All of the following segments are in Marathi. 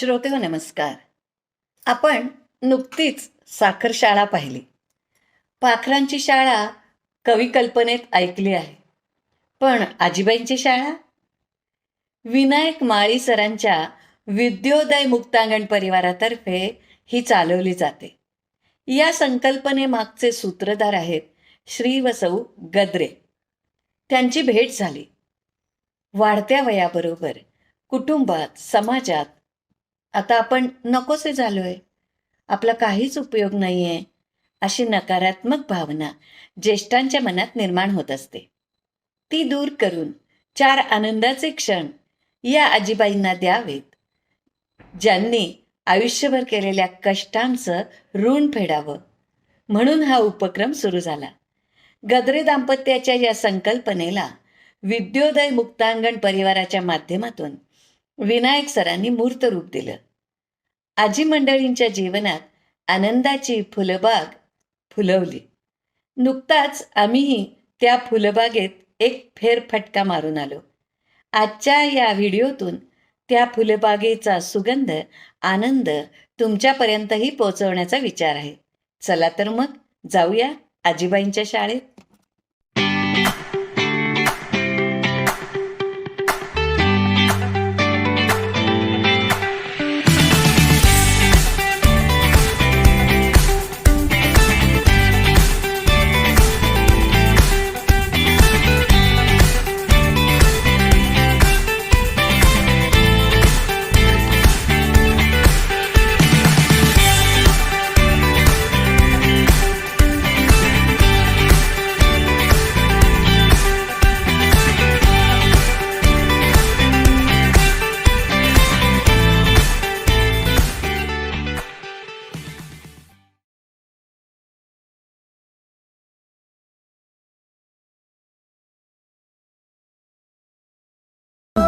श्रोते हो नमस्कार. आपण नुकतीच साखर शाळा पाहिली. पाखरांची शाळा कवी कल्पनेत ऐकली आहे. पण आजीबाईंची शाळा? विनायक माळी सरांच्या विद्योदय मुक्तांगण परिवारातर्फे ही चालवली जाते. या संकल्पनेमागचे सूत्रधार आहेत श्री वसौ गद्रे. त्यांची भेट झाली. वाढत्या वयाबरोबर कुटुंबात समाजात आता आपण नकोसे झालोय. आपला काहीच उपयोग नाहीये अशी नकारात्मक भावना ज्येष्ठांच्या मनात निर्माण होत असते. ती दूर करून चार आनंदाचे क्षण या आजीबाईंना द्यावेत ज्यांनी आयुष्यभर केलेल्या कष्टांचं ऋण फेडावं. म्हणून हा उपक्रम सुरू झाला. गद्रे दाम्पत्याच्या या संकल्पनेला विद्योदय मुक्तांगण परिवाराच्या माध्यमातून विनायक सरांनी मूर्त रूप दिलं. आजी मंडळींच्या जीवनात आनंदाची फुलबाग फुलवली. नुकताच आम्हीही त्या फुलबागेत एक फेरफटका मारून आलो. आजच्या या व्हिडिओतून त्या फुलबागेचा सुगंध आनंद तुमच्यापर्यंतही पोचवण्याचा विचार आहे. चला तर मग जाऊया आजीबाईंच्या शाळेत.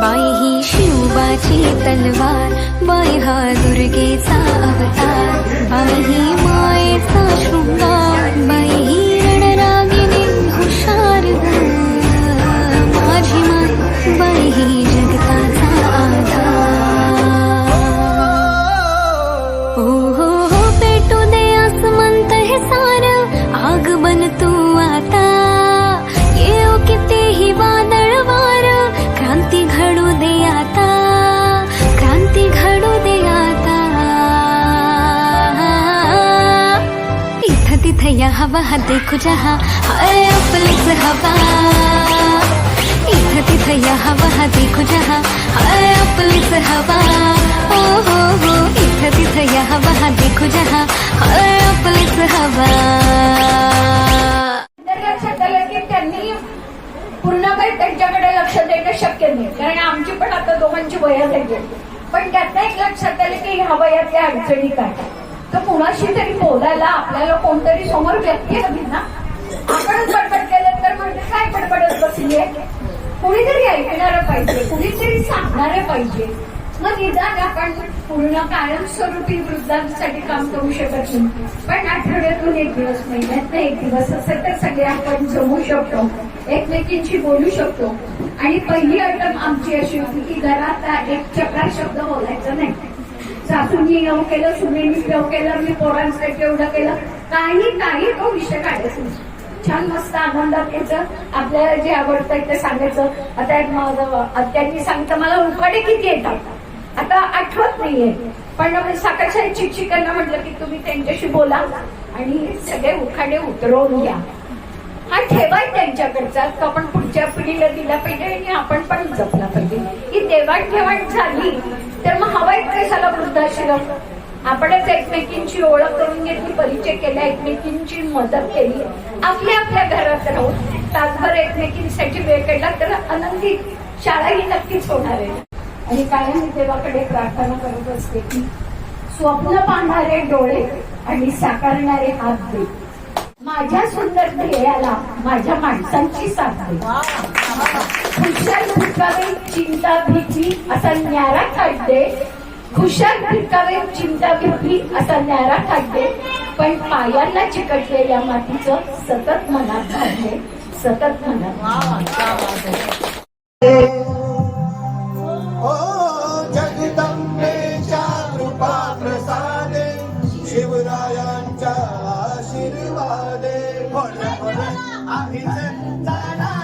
बाई ही शिवबाची तलवार बाई हा दुर्गेचा अवतार. बाई ही मायेचा शृंगार बाई ही रणरागिणी हुशार माझी माय बाई ही जगताचा आधार. ओ हो हो पेटू दे आसमंत हे सार. आग बनतो या हवा हा देखू जहा हाय आपलीच हवा. इथं तिथं या हवा हा देखू जहा हाय आपलीच हवा. ओ हो हो इथं तिथं या हवा हा देखू जहा हाय आपलीच हवा. त्यांनी पूर्णपणे त्यांच्याकडे लक्ष देणं शक्य नाही. कारण आमची पण आता दोघांची वया झाली पण त्यातनं एक लक्षात आलं की ह्या वयातल्या अडचणी काय? तर कुणाशी तरी बोलायला आपल्याला कोणतरी समोर व्यक्ती हवी ना? आपणच बडबड केलं तर म्हणजे काय बडबडत बसलीये? कुणीतरी ऐकणारं पाहिजे कुणीतरी सांगणारं पाहिजे. मग निदान आपण पूर्ण कायमस्वरूपी वृद्धांसाठी काम करू शकत नाही. पण आठवड्यातून एक दिवस महिन्यात एक दिवस असेल तर सगळे आपण जमू शकतो एकमेकींशी बोलू शकतो. आणि पहिली अटम आमची अशी होती की घरात एक चकार शब्द बोलायचा नाही. सासूंनी येऊ केलं सुनेनी येऊ केलं मी पोरांसाठी एवढं केलं काही काही तो विषय काढायचा छान मस्त आनंदात घ्यायचं आपल्याला जे आवडतंय ते सांगायचं. आता एक माझं आत्यांनी सांगतं मला उकाडे किती येतात? आता आठवत नाहीये. पण सकाळच्या शिक्षिकांना म्हटलं की तुम्ही त्यांच्याशी बोला आणि सगळे उखाडे उतरवून घ्या. हा ठेवाय त्यांच्याकडचा तो आपण पुढच्या पिढीला दिला पाहिजे आणि आपण पण जपला पाहिजे. ही देवाणघेवाण झाली तर मग हवाय कशाला वृद्धाश्रम? आपणच एकमेकींची ओळख करून घेतली परिचय केला एकमेकींची मदत केली. आपल्या आपल्या घरात राहून तासभर एकमेकींसाठी वेळ काढला तर आनंदी शाळा ही नक्कीच होणार आहे. आणि कायम मी देवाकडे प्रार्थना करत असते की स्वप्न पाहणारे डोळे आणि साकारणारे हात देत माझ्या सुंदर ध्येयाला माझ्या माणसांची साथ हुशार खुशाल चिंता भीती असा न्यारा काढते खुशाल भिकावे चिंता भीती असा न्यारा काढते पण पायांना चिकटलेल्या मातीचं सतत मनात घालते सतत मनात जगदंबेच्या प्रसादे शिवरायांच्या Ahitse Tana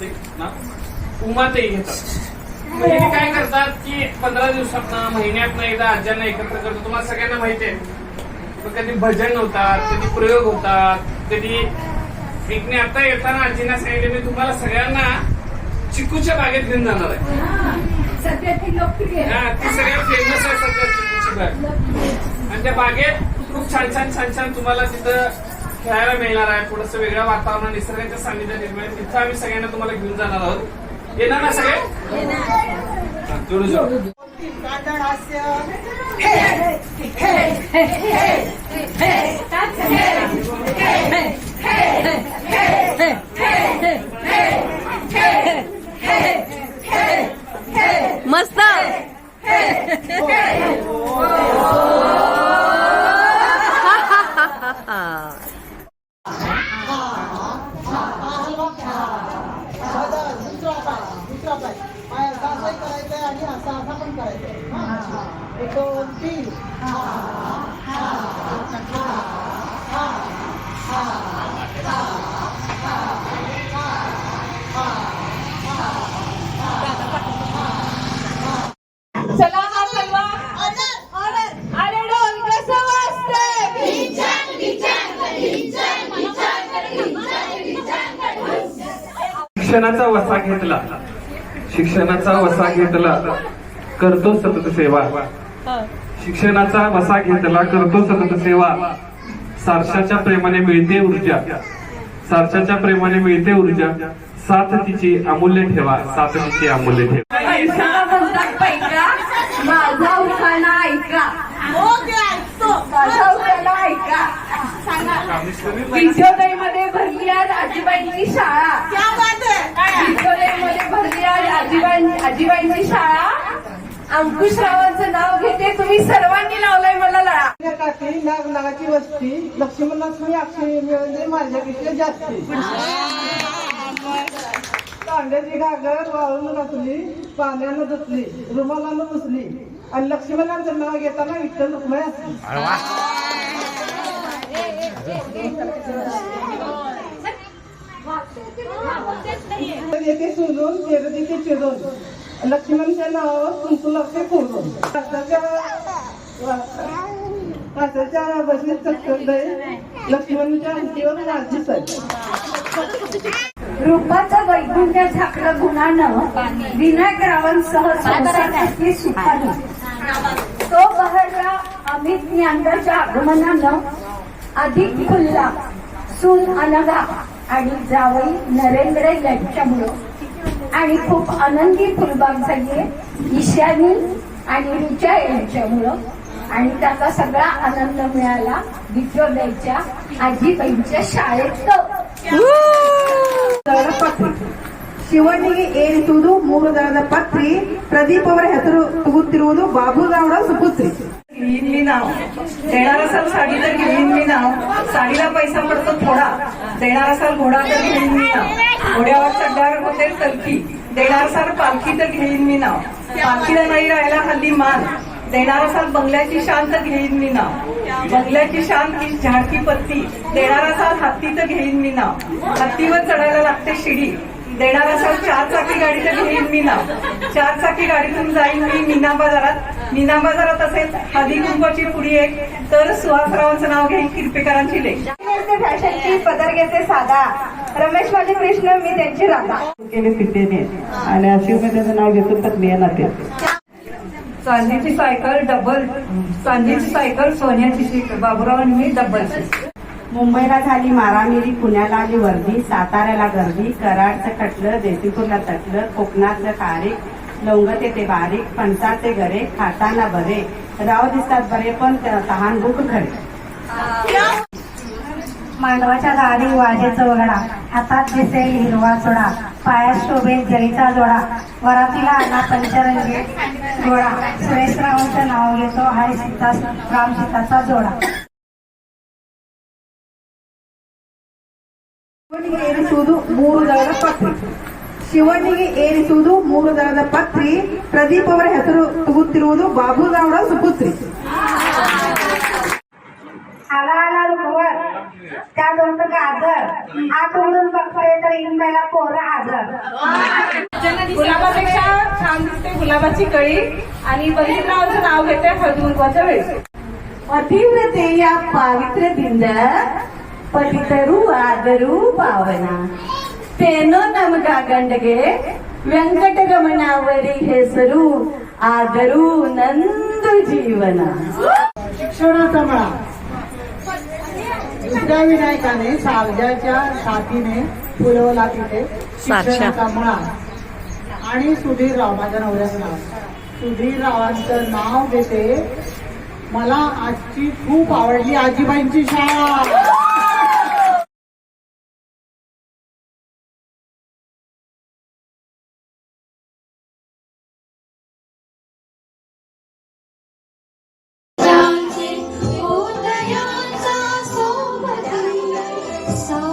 ते ना उमाताई घेतात. मग हे काय करतात की पंधरा दिवसातनं महिन्यातनं एकदा आज्यांना एकत्र करतो तुम्हाला सगळ्यांना माहिती आहे. कधी भजन होतात कधी प्रयोग होतात कधी एकने आता येताना आजींना सांगितले मी तुम्हाला सगळ्यांना चिकूच्या बागेत घेऊन जाणार आहे. ती. हा, ती सगळ्यात फेमस आहे सध्या चिकूची बाग. आणि त्या बागेत खूप छान छान छान छान तुम्हाला तिथं खेळायला मिळणार आहे थोडस वेगळं वातावरण निसर्गाच्या सानिध्यात निर्माण. तिथं आम्ही सगळ्यांना तुम्हाला घेऊन जाणार आहोत येणार ना सगळे हा, जोडू जोडू मस्त शिक्षणाचा वसा घेतला. शिक्षणाचा वसा घेतला करतो सतत सेवा. शिक्षणाचा वसा घेतला करतो सतत सेवा. सारशाच्या प्रेमाने मिळते ऊर्जा. सारशाच्या प्रेमाने मिळते ऊर्जा. साथ तिची अमूल्य ठेवा. साथ तिची अमूल्य ठेवा. माझा ऐका. मध्ये भरली आज आजीबाईंची शाळा. मध्ये भरली आज आजीबाई आजीबाईंची शाळा. अंकुशरावांचं नाव घेते. तुम्ही सर्वांनी लावलाय मला लळा. या काठी नाग नागाची वस्ती लक्ष्मणाष्टमी अक्षय मिळवणे माझ्यापेक्षा जास्ती कांद्याची घागर वाळून घातली पाण्यानं धुतली रुमालानं पुसली. आणि लक्ष्मणाचं नाव घेताना विठ्ठल रुक्मय असली. येते येथे सोडून चिरून. लक्ष्मणच्या नावावर कुंकू लागते फोडून काचाच्या कासाच्या बसलीत चक्कर लक्ष्मणच्या अंतीवर राजी सर रूपाचं वैकुंठ झाकलं गुणानं विनायक रावांसह संसारातली सुखानं. तो बहरला अमित ज्ञानच्या आगमनानं अधिक फुलला सून अनगा आणि जावई नरेंद्र यांच्यामुळं आणि खूप आनंदी फुलबाग झालीये ईशानी आणि रिचा यांच्यामुळं आणि त्याचा सगळा आनंद मिळाला विठ्ठलाच्या आजीबाईंच्या शाळेत ಪತ್ರಿ ಶಿವನಿಗೆ ಏರಿಸುವುದು ಮೂರು ದಳದ ಪತ್ರಿ ಪ್ರದೀಪ್ ಅವರ ಹೆಸರು ತಗುತ್ತಿರುವುದು ಬಾಬುಗೌಡ ಸುಪುತ್ರಿ घेईन मी नाव. देणार असाल साडी तर घेईन मी नाव. साडीला पैसा पडतो थोडा. देणार असाल घोडा तर घेईन मी नाव. घोड्यावर चढणार होते तलकी देणार असाल पालखी तर घेईन मी नाव. पालखीला नाही राहायला हल्ली मान. देणार असाल बंगल्याची शांत घेईन मी नाव. बंगल्याची शांत ही झाडकी पत्ती. देणार असाल हत्ती तर घेईन मी नाव. हत्तीवर चढायला लागते शिडी. देणार असाल चार चाकी गाडी तर घेईन मी नाव चार चाकी गाडीतून जाईन मी मीना बाजारात. मीना बाजारात असेल हळदी कुंकवाची पुडी एक. तर सुहासरावांचं नाव घेईन किरपेकरांची लेख. फॅशनची पदर घेते साधा. रमेश माझे कृष्ण मी त्यांची राधा. केले सीतेने आणि अशी मी त्याचं नाव घेतो पत्नी नाते चांदीची सायकल डबल चांदीची सायकल सोन्याची बाबुराव आणि मी डबल मुंबईला झाली मारामिरी पुण्याला आली वर्दी साताऱ्याला गर्दी कराडचं कटलं देसीपूरला तटलं कोकणातलं खारीक लवंगत ते बारीक फणसाचे गरे खाताना बरे. राव दिसतात बरे पण तहान भूक खरे. मांडवाच्या दारी वाजेचं वगडा हातात दिसेल हिरवा सोडा. पायात शोभेत जरीचा जोडा. वरातीला आणा पंचरंगी जोडा सुरेशरावांचं नाव घेतो. हाय सीता राम सीताचा जोडा. ಶಿವನಿಗೆ ಏರಿಸುವುದು ಮೂರು ದಳದ ಪತ್ರಿ ಶಿವನಿಗೆ ಏರಿಸುವುದು ಮೂರು ದಳದ ಪತ್ರಿ ಪ್ರದೀಪ್ ಅವರ ಹೆಸರು ತಗುತ್ತಿರುವುದು ಬಾಬುರಾವ್ರ ಸುಪುತ್ರಿ. त्या दोनचं गाजर आत उडून बघतोय पोर आजर गुलाबापेक्षा छान गुलाबाची कळी आणि बहिणरावचं नाव घेते हळदी कुंकवाच्या वेळेस पतिव्रतेया पावित्र दिन ಪತಿತರು ಆದರೂ ಪಾವನ ತೇನೋ ನಮಗ ಗಂಡಗೆ ವೆಂಕಟರಮಣವರಿ ಹೆಸರು ಆದರೂ ನಂದು ಜೀವನ शिक्षणाचा मळा दुसऱ्या विनायकाने सावजाच्या साथीने फुलवला तिथे शिक्षणाचा मळा आणि सुधीर राव माझ्या नवऱ्याचं नाव सुधीर रावांचं नाव घेते मला आजची खूप आवडली आजीबाईंची शाळा So